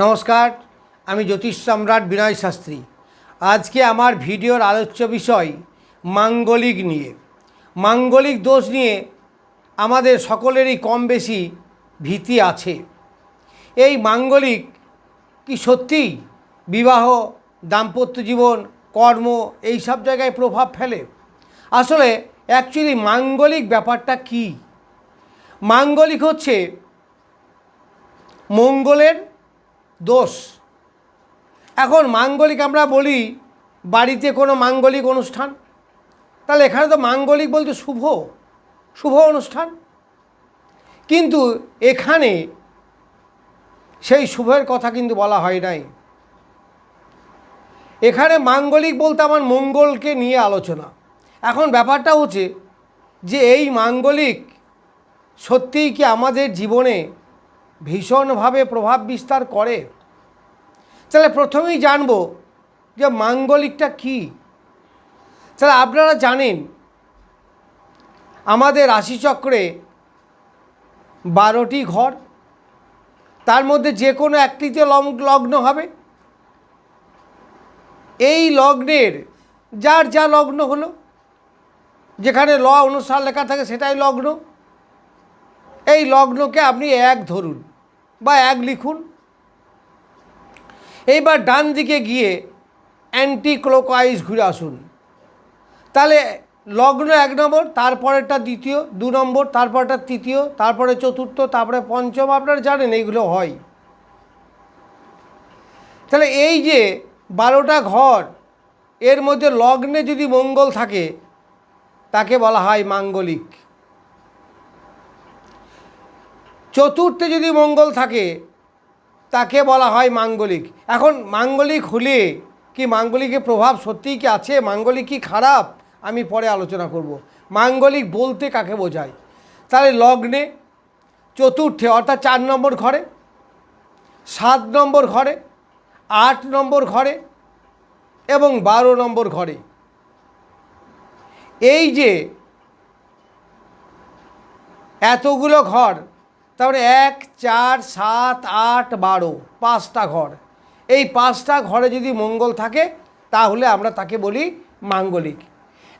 নমস্কার, আমি জ্যোতিষ সম্রাট বিনয় শাস্ত্রী। আজকে আমার ভিডিওর আলোচ্য বিষয় মাঙ্গলিক নিয়ে। মাঙ্গলিক দোষ নিয়ে আমাদের সকলেরই কম বেশি ভীতি আছে। এই মাঙ্গলিক কি সত্যিই বিবাহ, দাম্পত্য জীবন, কর্ম এই সব জায়গায় প্রভাব ফেলে? আসলে অ্যাকচুয়ালি মাঙ্গলিক ব্যাপারটা কি? মাঙ্গলিক হচ্ছে মঙ্গলের দোষ। এখন মাঙ্গলিক আমরা বলি, বাড়িতে কোনো মাঙ্গলিক অনুষ্ঠান? তাহলে এখানে তো মাঙ্গলিক বলতে শুভ শুভ অনুষ্ঠান। কিন্তু এখানে সেই শুভের কথা কিন্তু বলা হয় নাই। এখানে মাঙ্গলিক বলতে আমার মঙ্গলকে নিয়ে আলোচনা। এখন ব্যাপারটা হচ্ছে যে এই মাঙ্গলিক সত্যিই কি আমাদের জীবনে ভীষণভাবে প্রভাব বিস্তার করে। তাহলে প্রথমেই জানব যে মাঙ্গলিকটা কি। তাহলে আপনারা জানেন, আমাদের রাশিচক্রে বারোটি ঘর, তার মধ্যে যে কোনো একটিতে লগ্ন হবে। এই লগ্নের যার যা লগ্ন হলো, যেখানে ল অনুসার লেখা থাকে সেটাই লগ্ন। এই লগ্নকে আপনি এক ধরুন। বা এক লিখুন। এইবার ডান দিকে গিয়ে অ্যান্টি ক্লোকওয়াইজ ঘুরে আসুন। তাহলে লগ্ন এক নম্বর, তারপরেরটা দ্বিতীয়, দু নম্বর তারপরটা তৃতীয়, তারপরে চতুর্থ, তারপরে পঞ্চম, আপনারা জানেন এইগুলো হয়। তাহলে এই যে বারোটা ঘর, এর মধ্যে লগ্নে যদি মঙ্গল থাকে, তাকে বলা হয় মাঙ্গলিক। চতুর্থে যদি মঙ্গল থাকে, তাকে বলা হয় মাঙ্গলিক। এখন মাঙ্গলিক হলে কি মাঙ্গলিকের প্রভাব সত্যিই কি আছে? মাঙ্গলিক কি খারাপ? আমি পরে আলোচনা করব। মাঙ্গলিক বলতে কাকে বোঝায়? তাহলে লগ্নে চতুর্থে, অর্থাৎ চার নম্বর ঘরে, সাত নম্বর ঘরে, আট নম্বর ঘরে এবং বারো নম্বর ঘরে। এই যে এতগুলো ঘর তারপরে এক, চার, সাত, আট, বারো, পাঁচটা ঘর। এই পাঁচটা ঘরে যদি মঙ্গল থাকে, তাহলে আমরা তাকে বলি মাঙ্গলিক।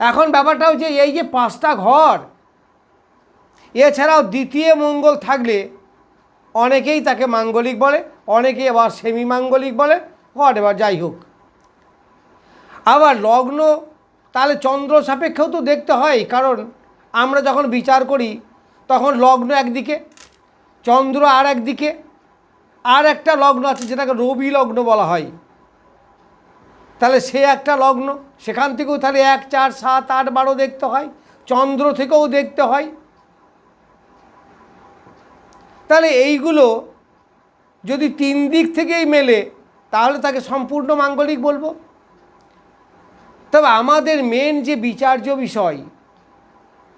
এখন ব্যাপারটা হচ্ছে এই যে পাঁচটা ঘর, এছাড়াও দ্বিতীয় মঙ্গল থাকলে অনেকেই তাকে মাঙ্গলিক বলে, অনেকেই আবার সেমি মাঙ্গলিক বলে হোয়াট এবার যাই হোক। আবার লগ্ন, তাহলে চন্দ্র সাপেক্ষেও তো দেখতে হয়, কারণ আমরা যখন বিচার করি, তখন লগ্ন একদিকে চন্দ্র আর একদিকে, আর একটা লগ্ন আছে যেটাকে রবি লগ্ন বলা হয়। তাহলে সে একটা লগ্ন, সেখান থেকেও তাহলে এক, চার, সাত, আট, বারো দেখতে হয়, চন্দ্র থেকেও দেখতে হয়। তাহলে এইগুলো যদি তিন দিক থেকেই মেলে, তাহলে তাকে সম্পূর্ণ মাঙ্গলিক বলব। তবে আমাদের মেন যে বিচার্য বিষয়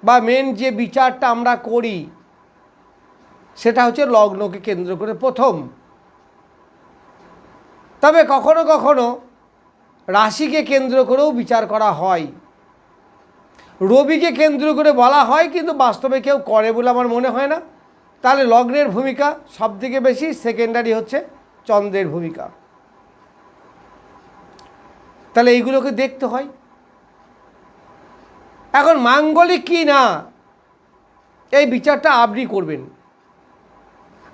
বা মেন যে বিচারটা আমরা করি সেটা হচ্ছে লগ্নকে কেন্দ্র করে প্রথম। তবে কখনো কখনো রাশিকে কেন্দ্র করেও বিচার করা হয়। রবিকে কেন্দ্র করে বলা হয়, কিন্তু বাস্তবে কেউ করে বলে আমার মনে হয় না। তাহলে লগ্নের ভূমিকা সবথেকে বেশি, সেকেন্ডারি হচ্ছে চন্দ্রের ভূমিকা। তাহলে এইগুলোকে দেখতে হয়। এখন মাঙ্গলিক কি না, এই বিচারটা আপনি করবেন।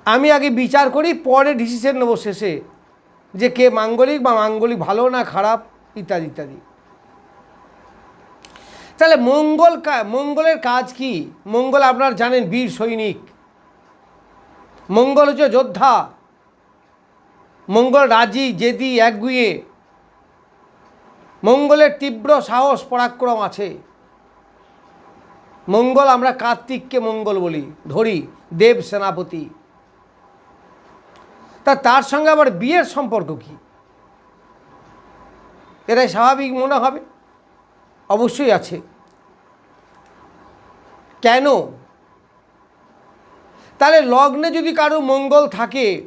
আমি আগে বিচার করি, পরে ডিসিশন নেব শেষে যে কে মাঙ্গলিক বা মাঙ্গলিক ভালো না খারাপ, ইত্যাদি ইত্যাদি। তাহলে মঙ্গল মঙ্গলের কাজ কি? মঙ্গল আপনার জানেন বীর সৈনিক। মঙ্গল হচ্ছে যোদ্ধা। মঙ্গল রাজি, জেদি, একগুয়ে। মঙ্গলের তীব্র সাহস, পরাক্রম আছে। মঙ্গল আমরা কার্তিককে মঙ্গল বলি, ধরি, দেব সেনাপতি। তা তার সঙ্গে আবার বিয়ের সম্পর্ক কি? এটাই স্বাভাবিক মনে হবে। অবশ্যই আছে। কেন? তাহলে লগ্নে যদি কারও মঙ্গল থাকে,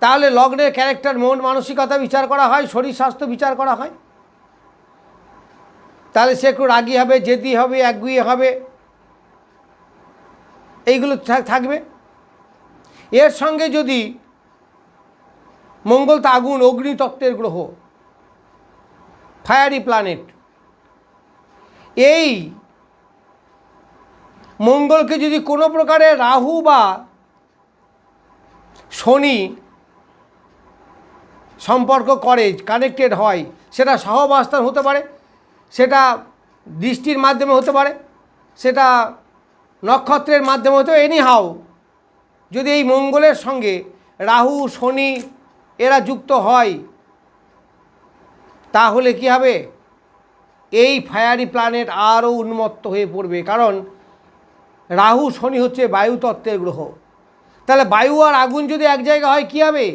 তাহলে লগ্নের ক্যারেক্টার মন, মানসিকতা বিচার করা হয়, শরীর স্বাস্থ্য বিচার করা হয়। তাহলে সে একটু রাগি হবে, জেদি হবে, একগুয়ে হবে। এইগুলো থাকবে। এর সঙ্গে যদি মঙ্গল তো আগুন অগ্নিতত্ত্বের গ্রহ। ফায়ারি প্ল্যানেট এই মঙ্গলকে যদি কোনো প্রকারে রাহু বা শনি সম্পর্ক করে কানেক্টেড হয়, সেটা সহবাস্তান হতে পারে, সেটা দৃষ্টির মাধ্যমে হতে পারে, সেটা নক্ষত্রের মাধ্যমে হতে এনি হাও যদি এই মঙ্গলের সঙ্গে রাহু, শনি এরা যুক্ত হয়, তাহলে কি হবে? এই ফায়ারি প্ল্যানেট আরও উন্মত্ত হয়ে পড়বে, কারণ রাহু শনি হচ্ছে বায়ুতত্ত্বের গ্রহ। তাহলে বায়ু আর আগুন যদি এক জায়গা হয়, কী হবে?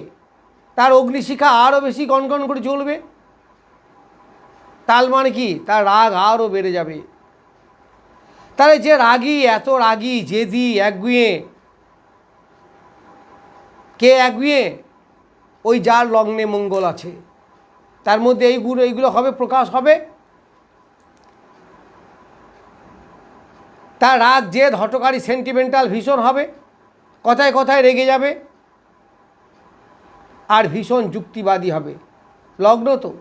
তার অগ্নিশিখা আরও বেশি গনগন করে চলবে তাল মানে কি? তার রাগ আরও বেড়ে যাবে। তাহলে যে রাগী, এত রাগী, জেদি, একগুঁয়ে, কে একগুঁয়ে? ওই যার লগ্নে মঙ্গল আছে। তার মধ্যে এইগুলো এইগুলো হবে, প্রকাশ হবে। তার রাত জেদ হটকারী সেন্টিমেন্টাল ভীষণ হবে। কথায় কথায় রেগে যাবে। আর ভীষণ যুক্তিবাদী হবে। লগ্ন তো।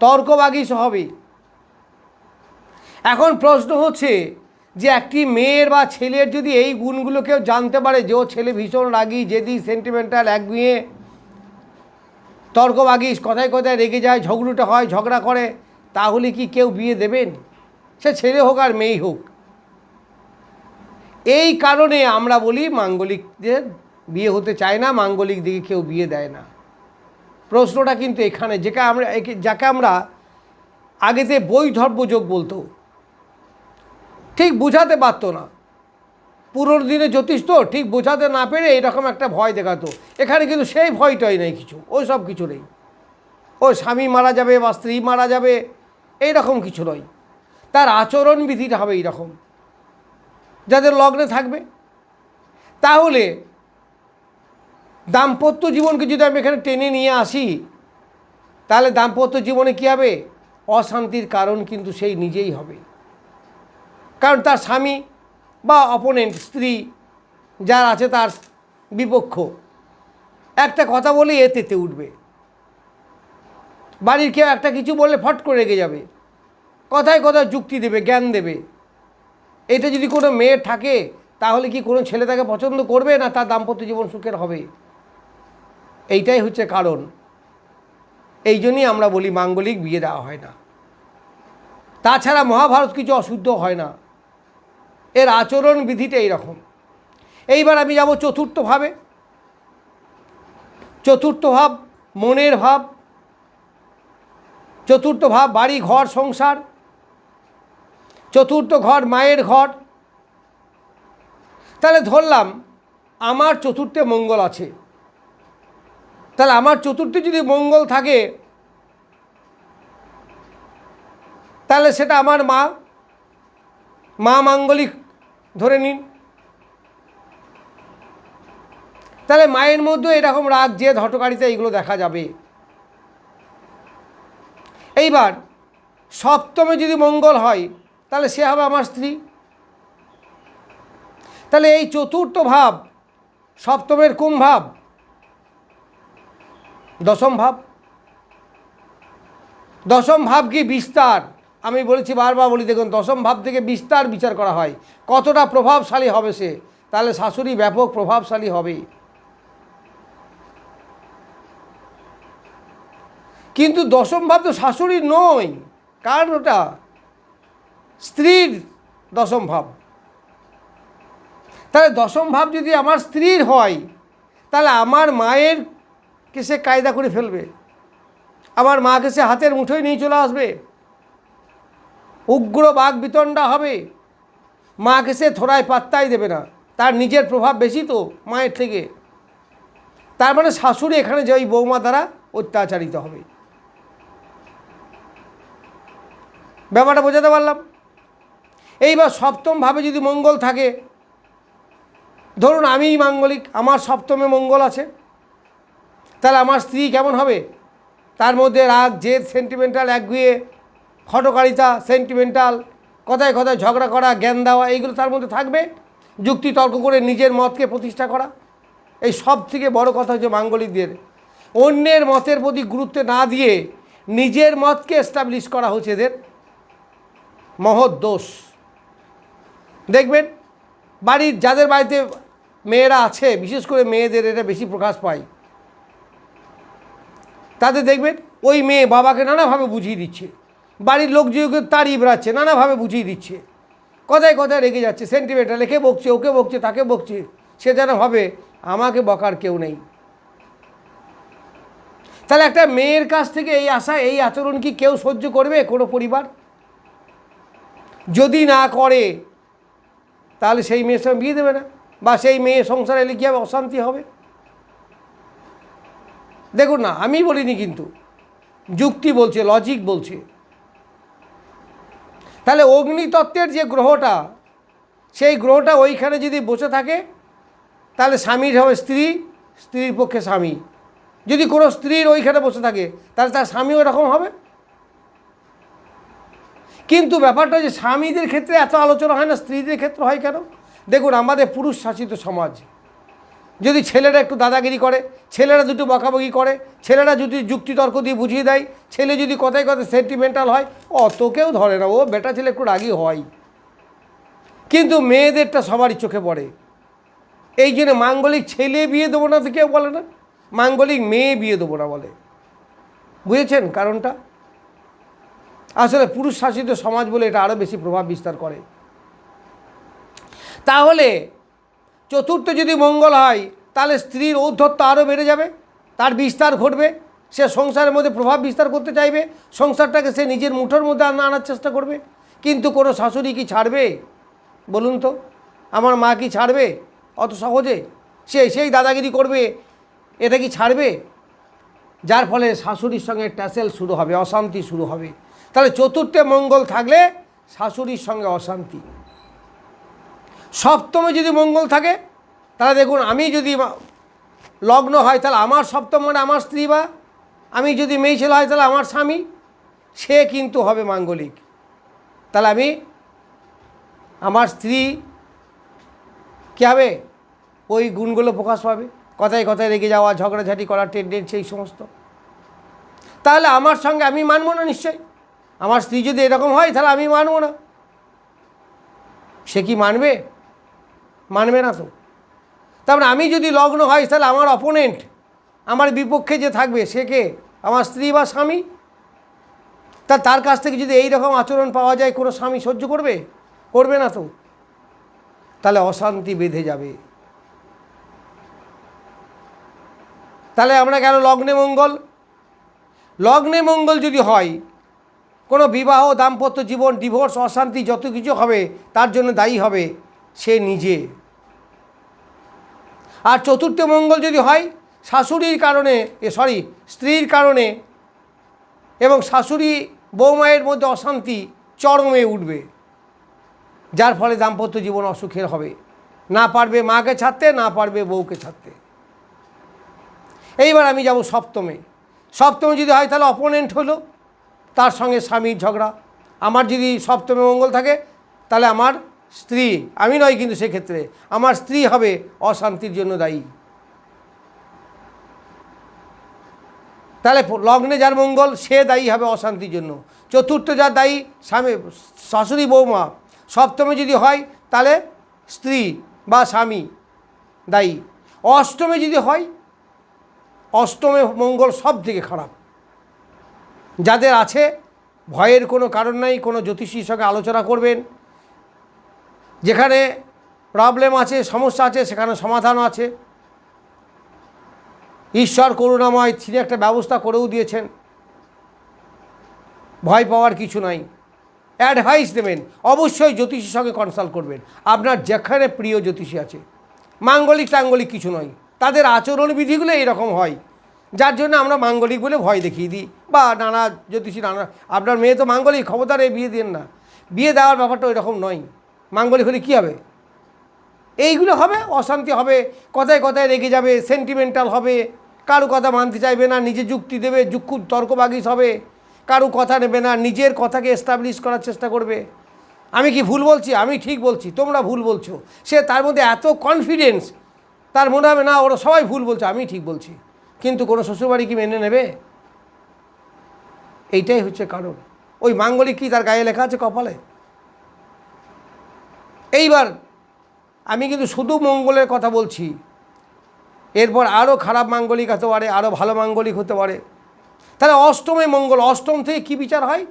তর্কবাগীশ হবে। এখন প্রশ্ন হচ্ছে যে একটি মেয়ের বা ছেলের যদি এই গুণগুলো কেউ জানতে পারে যে ও ছেলে ভীষণ রাগী, জেদি সেন্টিমেন্টাল এক একগুঁয়ে তর্কবাগীশ কথায় কথায় রেগে যায়, ঝগড়ুটে হয়, ঝগড়া করে, তাহলে কি কেউ বিয়ে দেবেন? সে ছেলে হোক আর মেয়েই হোক। এই কারণে আমরা বলি মাঙ্গলিকদের বিয়ে হতে চায় না, মাঙ্গলিক দিকে কেউ বিয়ে দেয় না। প্রশ্নটা কিন্তু এখানে যেটা আমরা যাকে আমরা আগেতে বৈধর্মযোগ বলতো ঠিক বোঝাতে পারতো না। পুরোনো দিনে জ্যোতিষ তো, ঠিক বোঝাতে না পেরে এরকম একটা ভয় দেখাতো। এখানে কিন্তু সেই ভয়টাই নেই কিছু, ওই সব কিছু নেই। ও স্বামী মারা যাবে বা স্ত্রী মারা যাবে এই রকম কিছু নয়। তার আচরণ বিধিটা হবে এইরকম। যাদের লগ্নে থাকবে। তাহলে দাম্পত্য জীবনকে যদি আমি এখানে টেনে নিয়ে আসি, তাহলে দাম্পত্য জীবনে কী হবে? অশান্তির কারণ কিন্তু সেই নিজেই হবে। কারণ তার স্বামী বা অপোনেন্ট স্ত্রী যার আছে তার বিপক্ষ। একটা কথা বলে এ তেতে উঠবে। বাড়ির কেউ একটা কিছু বললে ফট করে রেগে যাবে। কথায় কথায় যুক্তি দেবে, জ্ঞান দেবে। এটা যদি কোনো মেয়ের থাকে, তাহলে কি কোনো ছেলে তাকে পছন্দ করবে না তার দাম্পত্য জীবন সুখের হবে? এইটাই হচ্ছে কারণ। এই জন্যই আমরা বলি, মাঙ্গলিক বিয়ে দেওয়া হয় না। তাছাড়া মহাভারত কিছু অশুদ্ধ হয় না। এর আচরণ বিধিটা এইরকম। এইবার আমি যাব চতুর্থ ভাবে। চতুর্থ ভাব, মনের ভাব। চতুর্থ ভাব, বাড়ি, ঘর, সংসার। চতুর্থ ঘর, মায়ের ঘর। তাহলে ধরলাম, আমার চতুর্থে মঙ্গল আছে। তাহলে আমার চতুর্থে যদি মঙ্গল থাকে, তাহলে সেটা আমার মা মা মাঙ্গলিক ধরে নিন। তাহলে মায়ের মধ্যে এরকম রাগ যে হটকারিতা এইগুলো দেখা যাবে। এইবার সপ্তমে যদি মঙ্গল হয়, তাহলে সে হবে আমার স্ত্রী। তাহলে এই চতুর্থ ভাব সপ্তমের কোন ভাব? দশম ভাব। দশম ভাব কি বিস্তার? আমি বলেছি বারবার বলি, দেখুন, দশম ভাব থেকে বিস্তার বিচার করা হয়। কতটা প্রভাবশালী হবে সে? তাহলে শাশুড়ি ব্যাপক প্রভাবশালী হবে। কিন্তু দশম ভাব তো শাশুড়ি নয়। কার ওটা স্ত্রীর দশম ভাব। তাহলে দশম ভাব যদি আমার স্ত্রীর হয়, তাহলে আমার মায়ের কে সে কায়দা করে ফেলবে? আমার মাকে সে হাতের মুঠোয় নিয়ে চলে আসবে? উগ্র বাঘ বিতণ্ডা হবে। মাকে সে থোড়ায় পাত্তাই দেবে না। তার নিজের প্রভাব বেশি তো মায়ের থেকে। তার মানে শাশুড়ি এখানে যে ওই বৌমা দ্বারা অত্যাচারিত হবে। ব্যাপারটা বোঝাতে পারলাম? এইবার সপ্তমভাবে যদি মঙ্গল থাকে, ধরুন আমিই মাঙ্গলিক, আমার সপ্তমে মঙ্গল আছে। তাহলে আমার স্ত্রী কেমন হবে? তার মধ্যে রাগ, জেদ সেন্টিমেন্টাল একগুয়ে হটকারিতা সেন্টিমেন্টাল কথায় কথায় ঝগড়া করা, জ্ঞান দেওয়া, এইগুলো তার মধ্যে থাকবে। যুক্তি তর্ক করে নিজের মতকে প্রতিষ্ঠা করা। এই সব থেকে বড় কথা হচ্ছে মাঙ্গলিকদের। অন্যের মতের প্রতি গুরুত্ব না দিয়ে নিজের মতকে এস্টাবলিশ করা হচ্ছে এদের। মহৎ দোষ। দেখবেন, বাড়ির যাদের বাড়িতে মেয়েরা আছে, বিশেষ করে মেয়েদের এটা বেশি প্রকাশ পায়। তাদের দেখবেন, ওই মেয়ে বাবাকে নানাভাবে বুঝিয়ে দিচ্ছে। বাড়ির লোক যে তাড়িয়ে বেড়াচ্ছে, নানাভাবে বুঝিয়ে দিচ্ছে। কথায় কথায় রেগে যাচ্ছে সেন্টিমেন্টাল একে বকছে, ওকে বকছে, তাকে বকছে, সে যেন ভাবে, আমাকে বকার কেউ নেই। তাহলে একটা মেয়ের কাছ থেকে এই আশা, এই আচরণ কি কেউ সহ্য করবে কোনো পরিবার? যদি না করে, তাহলে সেই মেয়ের সঙ্গে বিয়ে দেবে না, বা সেই মেয়ে সংসারে এলে হবে, অশান্তি হবে? দেখুন না, আমি বলিনি কিন্তু, যুক্তি বলছে লজিক বলছে। তাহলে অগ্নিতত্ত্বের যে গ্রহটা, সেই গ্রহটা ওইখানে যদি বসে থাকে, তাহলে স্বামীর হবে স্ত্রী, স্ত্রীর পক্ষে স্বামী। যদি কোনো স্ত্রীর ওইখানে বসে থাকে, তাহলে তার স্বামীও এরকম হবে? কিন্তু ব্যাপারটা যে স্বামীদের ক্ষেত্রে এত আলোচনা হয় না, স্ত্রীদের ক্ষেত্রে হয় কেন? দেখুন, আমাদের পুরুষ শাসিত সমাজ যদি ছেলেরা একটু দাদাগিরি করে, ছেলেরা দুটো বকাবকি করে, ছেলেরা যদি যুক্তিতর্ক দিয়ে বুঝিয়ে দেয়, ছেলে যদি কথায় কথায় সেন্টিমেন্টাল হয়, অত কেউ ধরে না, ও বেটা ছেলে একটু রাগি হয়। কিন্তু মেয়েদেরটা সবারই চোখে পড়ে। এই জন্য মাঙ্গলিক ছেলে বিয়ে দেবো না তো কেউ বলে না, মাঙ্গলিক মেয়ে বিয়ে দেবো না বলে। বুঝেছেন কারণটা? আসলে পুরুষ শাসিত সমাজ বলে এটা আরও বেশি প্রভাব বিস্তার করে। তাহলে চতুর্থ যদি মঙ্গল হয়, তাহলে স্ত্রীর ঔদ্ধত্য আরও বেড়ে যাবে, তার বিস্তার ঘটবে, সে সংসারের মধ্যে প্রভাব বিস্তার করতে চাইবে, সংসারটাকে সে নিজের মুঠোর মধ্যে আনা আনার চেষ্টা করবে। কিন্তু কোনো শাশুড়ি কি ছাড়বে? বলুন তো, আমার মা কি ছাড়বে? অত সহজে? সে সেই দাদাগিরি করবে, এটা কি ছাড়বে? যার ফলে শাশুড়ির সঙ্গে ট্যাসেল শুরু হবে, অশান্তি শুরু হবে। তাহলে চতুর্থে মঙ্গল থাকলে শাশুড়ির সঙ্গে অশান্তি। সপ্তমে যদি মঙ্গল থাকে, তাহলে দেখুন, আমি যদি লগ্ন হয়, তাহলে আমার সপ্তম মানে আমার স্ত্রী বা আমি যদি মেয়ে ছেলে হয়, তাহলে আমার স্বামী, সে কিন্তু হবে মাঙ্গলিক। তাহলে আমি আমার স্ত্রী কী হবে? ওই গুণগুলো প্রকাশ পাবে। কথায় কথায় রেগে যাওয়া, ঝগড়াঝাটি করার টেন্ডেন্সি এই সমস্ত। তাহলে আমার সঙ্গে আমি মানবো না নিশ্চয়ই আমার স্ত্রী যদি এরকম হয়, তাহলে আমি মানবো না। সে কি মানবে? মানবে না তো। তারপরে আমি যদি লগ্ন হয়, তাহলে আমার অপোনেন্ট আমার বিপক্ষে যে থাকবে, সে কে? আমার স্ত্রী বা স্বামী? তা তার কাছ থেকে যদি এই রকম আচরণ পাওয়া যায়, কোনো স্বামী সহ্য করবে? করবে না তো। তাহলে অশান্তি বেঁধে যাবে। তাহলে আমরা গেল লগ্নে মঙ্গল। লগ্নে মঙ্গল যদি হয়, কোনো বিবাহ, দাম্পত্য জীবন ডিভোর্স অশান্তি, যত কিছু হবে, তার জন্য দায়ী হবে। সে নিজে। আর চতুর্থ মঙ্গল যদি হয়, শাশুড়ির কারণে, এ সরি স্ত্রীর কারণে এবং শাশুড়ি বৌমায়ের মধ্যে অশান্তি চরমে উঠবে, যার ফলে দাম্পত্য জীবন অসুখের হবে। না পারবে মাকে ছাড়তে, না পারবে বউকে ছাড়তে। এইবার আমি যাব সপ্তমে। সপ্তমে যদি হয়, তাহলে অপোনেন্ট হলো, তার সঙ্গে স্বামীর ঝগড়া। আমার যদি সপ্তমে মঙ্গল থাকে, তাহলে আমার স্ত্রী, আমি নয় কিন্তু সেক্ষেত্রে, আমার স্ত্রী হবে অশান্তির জন্য দায়ী। তাহলে লগ্নে যার মঙ্গল, সে দায়ী হবে অশান্তির জন্য। চতুর্থ যার দায়ী, স্বামী, শাশুড়ি, বৌমা। সপ্তমে যদি হয়, তাহলে স্ত্রী বা স্বামী দায়ী। অষ্টমে যদি হয়, অষ্টমে মঙ্গল সব থেকে খারাপ। যাদের আছে, ভয়ের কোনো কারণ নাই, কোনো জ্যোতিষীর সঙ্গে আলোচনা করবেন যেখানে প্রবলেম আছে, সমস্যা আছে, সেখানে সমাধান আছে। ঈশ্বর করুণাময় তিনি একটা ব্যবস্থা করেও দিয়েছেন। ভয় পাওয়ার কিছু নাই। অ্যাডভাইস দেবেন। অবশ্যই জ্যোতিষীর সঙ্গে কনসাল্ট করবেন। আপনার যেখানে প্রিয় জ্যোতিষী আছে। মাঙ্গলিক টাঙ্গলিক কিছু নয়। তাদের আচরণ বিধিগুলো এরকম হয়। যার জন্য আমরা মাঙ্গলিক বলে ভয় দেখিয়ে দিই। বা নানা জ্যোতিষী, নানা আপনার মেয়ে তো মাঙ্গলিক, খবরদার বিয়ে দেন না। বিয়ে দেওয়ার ব্যাপারটা ওই রকম নয়। মাঙ্গলিক হলে কী হবে? এইগুলো হবে, অশান্তি হবে, কথায় কথায় রেগে যাবে সেন্টিমেন্টাল হবে, কারও কথা মানতে চাইবে না, নিজে যুক্তি দেবে, যুক্তি, তর্কবাগিস হবে, কারও কথা নেবে না, নিজের কথাকে এস্টাবলিশ করার চেষ্টা করবে। আমি কি ভুল বলছি? আমি ঠিক বলছি, তোমরা ভুল বলছো। সে তার মধ্যে এত কনফিডেন্স তার মনে হবে না, ওরা সবাই ভুল বলছে, আমি ঠিক বলছি। কিন্তু কোনো শ্বশুরবাড়ি কি মেনে নেবে? এইটাই হচ্ছে কারণ। ওই মাঙ্গলিক কি তার গায়ে লেখা আছে কপালে? এইবার আমি কিন্তু শুধু মঙ্গলের কথা বলছি। এরপর আরও খারাপ মাঙ্গলিক হতে পারে আরও ভালো মাঙ্গলিক হতে পারে। তাহলে অষ্টমে মঙ্গল, অষ্টম থেকে কি বিচার হয়?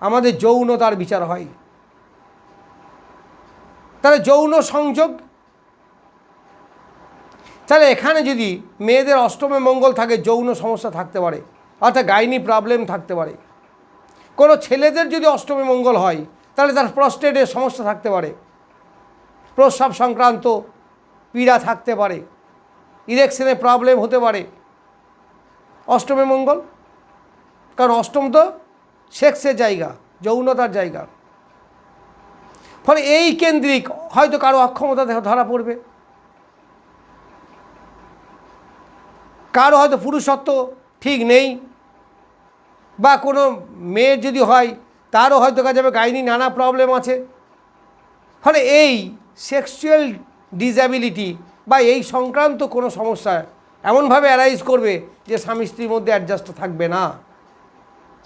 আমাদের যৌনতার বিচার হয়। তাহলে যৌন সংযোগ। তাহলে এখানে যদি মেয়েদের অষ্টমে মঙ্গল থাকে, যৌন সমস্যা থাকতে পারে, অর্থাৎ গাইনি প্রবলেম থাকতে পারে। কোনো ছেলেদের যদি অষ্টমে মঙ্গল হয় তাহলে তার প্রস্টেটের সমস্যা থাকতে পারে। প্রস্রাব সংক্রান্ত পীড়া থাকতে পারে। ইলেকশনে প্রবলেম হতে পারে। অষ্টমে মঙ্গল। কারণ অষ্টম তো সেক্সের জায়গা, যৌনতার জায়গা। ফলে এই কেন্দ্রিক হয়তো কারও অক্ষমতা ধরা পড়বে। কারও হয়তো পুরুষত্ব ঠিক নেই। বা কোনো মেয়ের যদি হয় তারও হয়তো কাছে যাবে, গাইনি নানা প্রবলেম আছে। ফলে এই সেক্সুয়াল ডিসঅ্যাবিলিটি বা এই সংক্রান্ত কোনো সমস্যা এমনভাবে অ্যারাইজ করবে যে স্বামী স্ত্রীর মধ্যে অ্যাডজাস্ট থাকবে না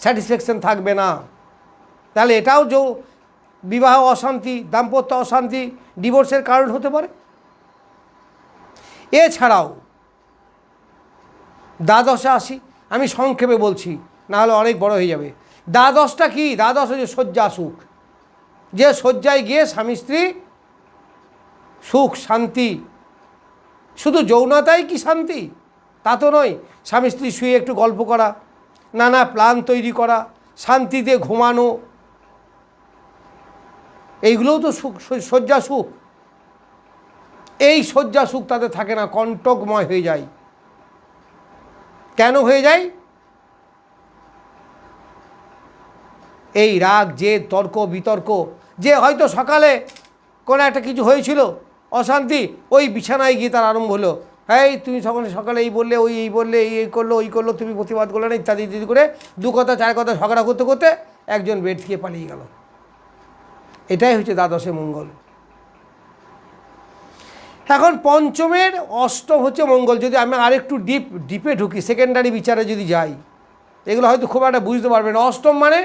স্যাটিসফ্যাকশন থাকবে না। তাহলে এটাও যে, বিবাহ অশান্তি, দাম্পত্য অশান্তি ডিভোর্সের কারণ হতে পারে। এছাড়াও, দ্বাদশে আসি আমি সংক্ষেপে বলছি না হলে অনেক বড় হয়ে যাবে। দ্বাদশটা কি? দ্বাদশ হচ্ছে শয্যা সুখ। যে শয্যায় গিয়ে স্বামী স্ত্রী সুখ, শান্তি। শুধু যৌনতাই কি শান্তি? তা তো নয়। স্বামী স্ত্রী শুয়ে একটু গল্প করা, নানা প্ল্যান তৈরি করা, শান্তিতে ঘুমানো। এইগুলোও তো সুখ, শয্যা সুখ। এই শয্যা সুখ তাদের থাকে না, কণ্টকময় হয়ে যায়। কেন হয়ে যায়? এই রাগ যে তর্ক, বিতর্ক, যে হয়তো সকালে কোনো একটা কিছু হয়েছিল, অশান্তি, ওই বিছানায় গিয়ে তার আরম্ভ হলো। এই তুমি সকালে সকালে এই বললে, ওই, এই বললে, এই এই করল, ওই করল, তুমি প্রতিবাদ করলে না, ইত্যাদি ইত্যাদি করে দু কথা, চার কথা ঝগড়া করতে করতে একজন বেড থেকে পালিয়ে গেল। এটাই হচ্ছে দ্বাদশে মঙ্গল। এখন পঞ্চমের অষ্টম হচ্ছে মঙ্গল। যদি আমি আরেকটু ডিপ ডিপে ঢুকি সেকেন্ডারি বিচারে যদি যাই, এগুলো হয়তো খুব একটা বুঝতে পারবেন না। অষ্টম মানে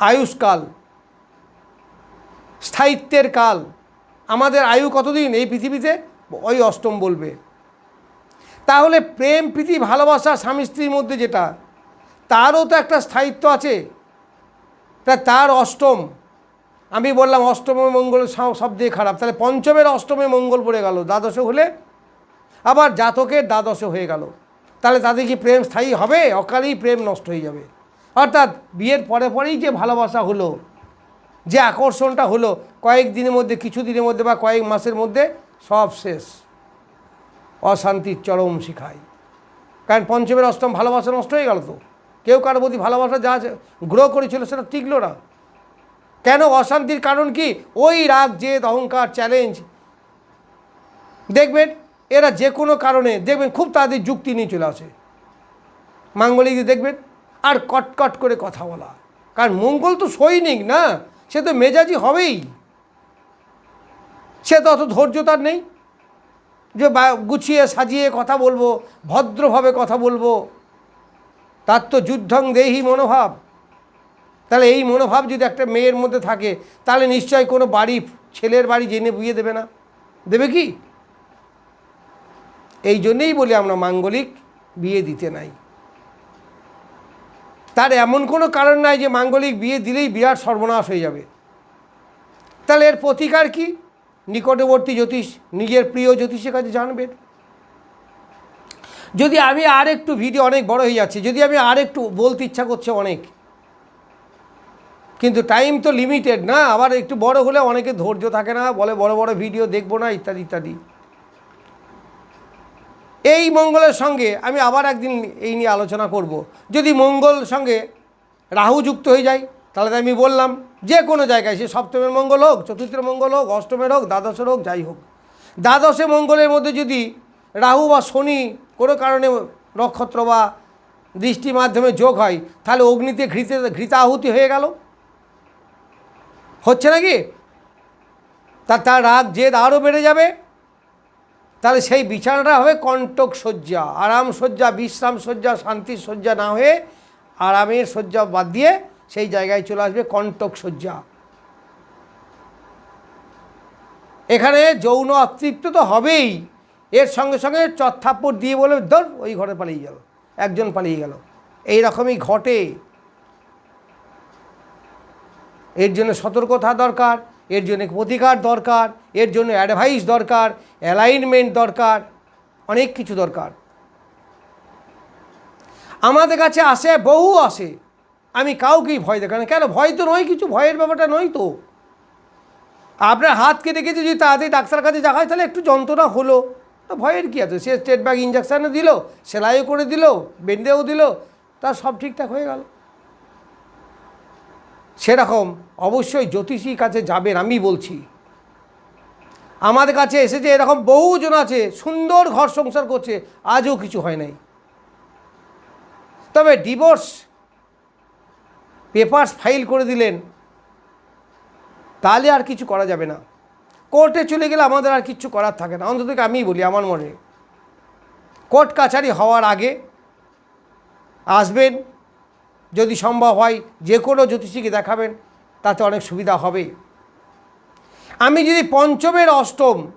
আয়ুষ্কাল স্থায়িত্বের কাল। আমাদের আয়ু কতদিন? এই পৃথিবীতে ওই অষ্টম বলবে। তাহলে প্রেম, প্রীতি, ভালোবাসা, স্বামী, স্ত্রীর মধ্যে যেটা, তারও তো একটা স্থায়িত্ব আছে। তা তার অষ্টম, আমি বললাম অষ্টমে মঙ্গল সব দিয়ে খারাপ। তাহলে পঞ্চমের অষ্টমে মঙ্গল পড়ে গেল, দ্বাদশে হলে? আবার জাতকের দ্বাদশে হয়ে গেল। তাহলে তাদের কি প্রেম স্থায়ী হবে? অকালেই প্রেম নষ্ট হয়ে যাবে। অর্থাৎ বিয়ের পরে পরেই যে ভালোবাসা হলো, যে আকর্ষণটা হলো, কয়েক দিনের মধ্যে, কিছু দিনের মধ্যে বা কয়েক মাসের মধ্যে সব শেষ। অশান্তির চরম শিখায় কারণ পঞ্চমের অষ্টম ভালোবাসা নষ্ট হয়ে গেল তো। কেউ কারোর প্রতি ভালোবাসা যা গ্রো করেছিল সেটা টিকলো না। কেন? অশান্তির কারণ কি? ওই রাগ, জেদ, অহংকার চ্যালেঞ্জ দেখবেন, এরা যে কোনো কারণে, দেখবেন, খুব তাদের যুক্তি নিয়ে চলে আসে। মাঙ্গলিক দেখবেন আর কটকট করে কথা বলা। কারণ মঙ্গল তো সৈনিক না, সে তো মেজাজি হবেই। সে তো অত ধৈর্য তার নেই। যে গুছিয়ে সাজিয়ে কথা বলব, ভদ্রভাবে কথা বলব, তার তো যুদ্ধং দেহি মনোভাব। তাহলে এই মনোভাব যদি একটা মেয়ের মধ্যে থাকে, তাহলে নিশ্চয় কোনো বাড়ি, ছেলের বাড়ি জেনে বুঝিয়ে দেবে না। দেবে কি? এই জন্যেই বলি আমরা মাঙ্গলিক বিয়ে দিতে নাই। তার এমন কোনো কারণ নাই যে মাঙ্গলিক বিয়ে দিলেই বিরাট সর্বনাশ হয়ে যাবে। তাহলে এর প্রতিকার কি? নিকটবর্তী জ্যোতিষ, নিজের প্রিয় জ্যোতিষের কাছে জানবেন যদি আমি আর একটু ভিডিও অনেক বড় হয়ে যাচ্ছে, যদি আমি আর একটু বলতে ইচ্ছা করছে অনেক। কিন্তু টাইম তো লিমিটেড না, আবার একটু বড় হলে অনেকে ধৈর্য থাকে না, বলে বড় বড় ভিডিও দেখব না, ইত্যাদি ইত্যাদি। এই মঙ্গলের সঙ্গে আমি আবার একদিন এই নিয়ে আলোচনা করব। যদি মঙ্গল সঙ্গে রাহু যুক্ত হয়ে যায়, তাহলে আমি বললাম, যে কোনো জায়গায়, সে সপ্তমের মঙ্গল হোক, চতুর্থের মঙ্গল হোক, অষ্টমের হোক, দ্বাদশের হোক, যাই হোক। দ্বাদশে মঙ্গলের মধ্যে যদি রাহু বা শনি কোনো কারণে নক্ষত্র বা দৃষ্টির মাধ্যমে যোগ হয়, তাহলে অগ্নিতে ঘৃতে ঘৃতাহুতি হয়ে গেল। হচ্ছে নাকি? তা, তার রাগ, জেদ আরও বেড়ে যাবে। তাহলে সেই বিছানাটা হবে কণ্টক শয্যা। আরাম শয্যা, বিশ্রাম শয্যা শান্তির শয্যা না হয়ে আরামের শয্যা বাদ দিয়ে সেই জায়গায় চলে আসবে কণ্টক শয্যা। এখানে যৌন অতৃপ্ত তো হবেই। এর সঙ্গে সঙ্গে চত্থাপ্পর দিয়ে বলে, ধর, ওই ঘরে পালিয়ে গেল, একজন পালিয়ে গেল। এই রকমই ঘটে। এর জন্য সতর্কতা দরকার। এর জন্য প্রতিকার দরকার, এর জন্য অ্যাডভাইস দরকার অ্যালাইনমেন্ট দরকার, অনেক কিছু দরকার। আমাদের কাছে আসে, বহু আসে। আমি কাউকেই ভয় দেখানো কেন? ভয় তো নয় কিছু, ভয়ের ব্যাপারটা নয় তো। আপনার হাত কেটে গেছে যদি তাড়াতাড়ি ডাক্তার কাছে যাওয়া হয়, তাহলে একটু যন্ত্রণা হলো। তো ভয়ের কী আছে? সে স্টেট ব্যাগ ইঞ্জেকশানও দিল, সেলাইও করে দিল বেঁধেও দিল, তার সব ঠিকঠাক হয়ে গেল। সেরকম অবশ্যই জ্যোতিষীর কাছে যাবেন, আমি বলছি। আমাদের কাছে এসেছে, এরকম বহুজন আছে, সুন্দর ঘর সংসার করছে, আজও কিছু হয় নাই। তবে ডিভোর্স পেপারস ফাইল করে দিলেন, তাহলে আর কিছু করা যাবে না। কোর্টে চলে গেলে আমাদের আর কিচ্ছু করার থাকে না, অন্তত আমি বলি, আমার মনে কোর্ট কাছারি হওয়ার আগে আসবেন যদি সম্ভব হয়, যে কোনো জ্যোতিষীকে দেখাবেন, তাতে অনেক সুবিধা হবে। আমি যদি পঞ্চমের অষ্টম,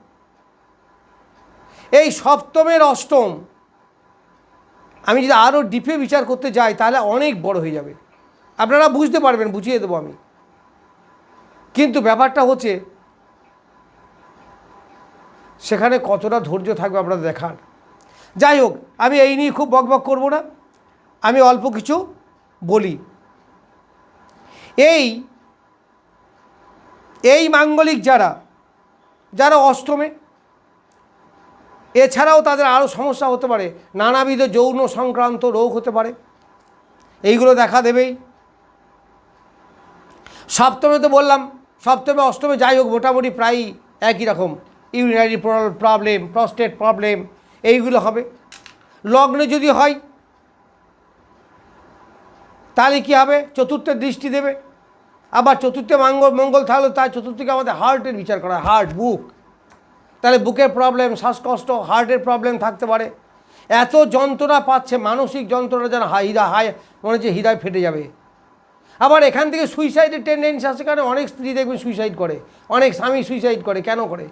এই সপ্তমের অষ্টম, আমি যদি আরও ডিপে বিচার করতে যাই, তাহলে অনেক বড় হয়ে যাবে। আপনারা বুঝতে পারবেন, বুঝিয়ে দেবো আমি। কিন্তু ব্যাপারটা হচ্ছে, সেখানে কতটা ধৈর্য থাকবে আপনারা দেখার। যাই হোক, আমি এই নিয়ে খুব বকবক করব না। আমি অল্প কিছু বলি। এই এই মাঙ্গলিক যারা যারা অষ্টমে, এছাড়াও তাদের আরও সমস্যা হতে পারে, নানাবিধ যৌন সংক্রান্ত রোগ হতে পারে। এইগুলো দেখা দেবেই। সপ্তমে তো বললাম, সপ্তমে, অষ্টমে যাই হোক, মোটামুটি প্রায়ই একই রকম। ইউরিনারি প্রবলেম, প্রস্টেট প্রবলেম, এইগুলো হবে। লগ্নে যদি হয় তাহলে কী হবে? চতুর্থের দৃষ্টি দেবে। আবার চতুর্থে মঙ্গল মঙ্গল থাকলে তার চতুর্থকে আমাদের হার্টের বিচার করা, হার্ট, বুক। তাহলে বুকের প্রবলেম শ্বাসকষ্ট, হার্টের প্রবলেম থাকতে পারে। এত যন্ত্রণা পাচ্ছে, মানসিক যন্ত্রণা যেন হাই হৃদয় হাই মনে হচ্ছে হৃদয় ফেটে যাবে। আবার এখান থেকে সুইসাইডের টেন্ডেন্সি আছে কারণে অনেক স্ত্রী দেখবেন সুইসাইড করে। অনেক স্বামী সুইসাইড করে, কেন করে?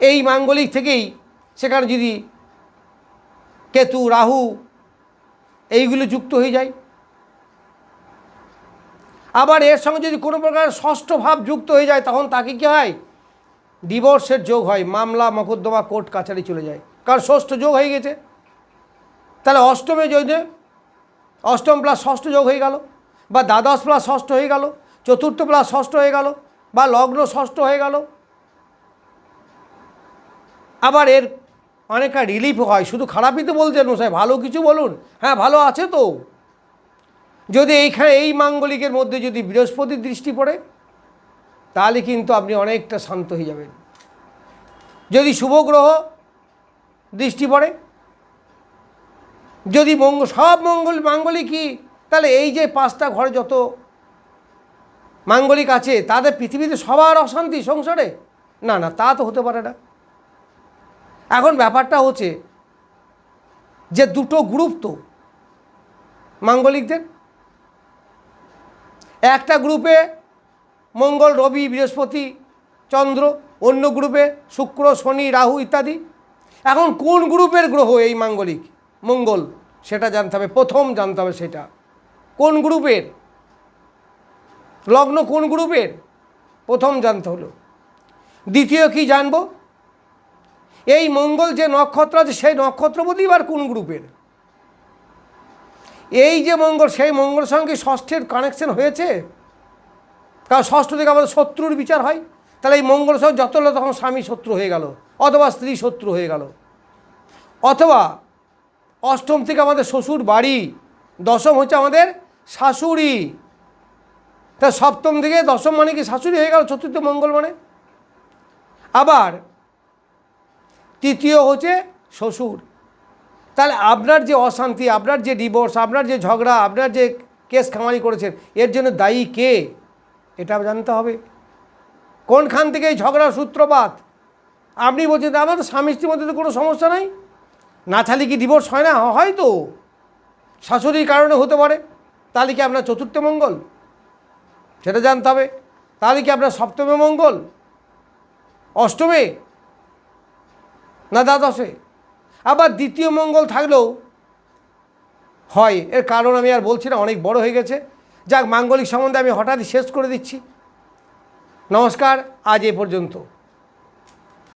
এই মাঙ্গলিক থেকেই সেখানে যদি কেতু, রাহু এইগুলো যুক্ত হয়ে যায়। আবার এর সঙ্গে যদি কোনো প্রকার ষষ্ঠ ভাব যুক্ত হয়ে যায়, তখন তাকে কী হয়? ডিভোর্সের যোগ হয়, মামলা, মকদ্দমা, কোর্ট, কাছারি চলে যায়। কারণ ষষ্ঠ যোগ হয়ে গেছে। তাহলে অষ্টমে যদি অষ্টম প্লাস ষষ্ঠ যোগ হয়ে গেল, বা দ্বাদশ প্লাস ষষ্ঠ হয়ে গেল, চতুর্থ প্লাস ষষ্ঠ হয়ে গেল, বা লগ্ন ষষ্ঠ হয়ে গেল, আবার এর অনেকটা রিলিফ হয়। শুধু খারাপই তো বলছেন মশাই, ভালো কিছু বলুন। হ্যাঁ ভালো আছে তো। যদি এইখানে এই মাঙ্গলিকের মধ্যে যদি বৃহস্পতির দৃষ্টি পড়ে, তাহলে কিন্তু আপনি অনেকটা শান্ত হয়ে যাবেন। যদি শুভ গ্রহ দৃষ্টি পড়ে, যদি মঙ্গল সব মঙ্গল, মাঙ্গলিকই, তাহলে এই যে পাঁচটা ঘর যত মাঙ্গলিক আছে, তাদের পৃথিবীতে সবার অশান্তি, সংসারে? না না, তা তো হতে পারে না। এখন ব্যাপারটা হচ্ছে যে দুটো গ্রুপ তো, মাঙ্গলিকদের। একটা গ্রুপে মঙ্গল, রবি, বৃহস্পতি, চন্দ্র, অন্য গ্রুপে শুক্র, শনি, রাহু ইত্যাদি। এখন কোন গ্রুপের গ্রহ এই মাঙ্গলিক? মঙ্গল, সেটা জানতে হবে, প্রথম জানতে হবে সেটা। কোন গ্রুপের? লগ্ন কোন গ্রুপের? প্রথম জানতে হলো। দ্বিতীয় কি জানব? এই মঙ্গল যে নক্ষত্র আছে, সেই নক্ষত্রপতি এবার কোন গ্রুপের? এই যে মঙ্গল, সেই মঙ্গল সঙ্গে ষষ্ঠের কানেকশন হয়েছে? কারণ ষষ্ঠ থেকে আমাদের শত্রুর বিচার হয়। তাহলে এই মঙ্গল সঙ্গে যত তখন স্বামী শত্রু হয়ে গেল, অথবা স্ত্রী শত্রু হয়ে গেল। অথবা অষ্টম থেকে আমাদের শ্বশুর বাড়ি, দশম হচ্ছে আমাদের শাশুড়ি। তা সপ্তম থেকে দশম মানে কি শাশুড়ি হয়ে গেল, চতুর্থ মঙ্গল মানে? আবার তৃতীয় হচ্ছে শ্বশুর। তাহলে আপনার যে অশান্তি, আপনার যে ডিভোর্স আপনার যে ঝগড়া, আপনার যে কেস খামারি করেছেন, এর জন্য দায়ী কে? এটা জানতে হবে। কোনখান থেকে এই ঝগড়ার সূত্রপাত? আপনি বলছেন দাদা তো স্বামী স্ত্রীর মধ্যে তো কোনো সমস্যা নাই। না থাকলে কি ডিভোর্স হয় না? হয়তো। শাশুড়ির কারণে হতে পারে। তাহলে কি আপনার চতুর্থ মঙ্গল? সেটা জানতে হবে। তাহলে কি আপনার সপ্তমে মঙ্গল? অষ্টমে? না দ্বাদশে। আবার দ্বিতীয় মঙ্গল থাকলেও হয়, এর কারণ আমি আর বলছি না, অনেক বড় হয়ে গেছে। যাক, মাঙ্গলিক সম্বন্ধে আমি হঠাৎই শেষ করে দিচ্ছি। নমস্কার, আজ এ পর্যন্ত।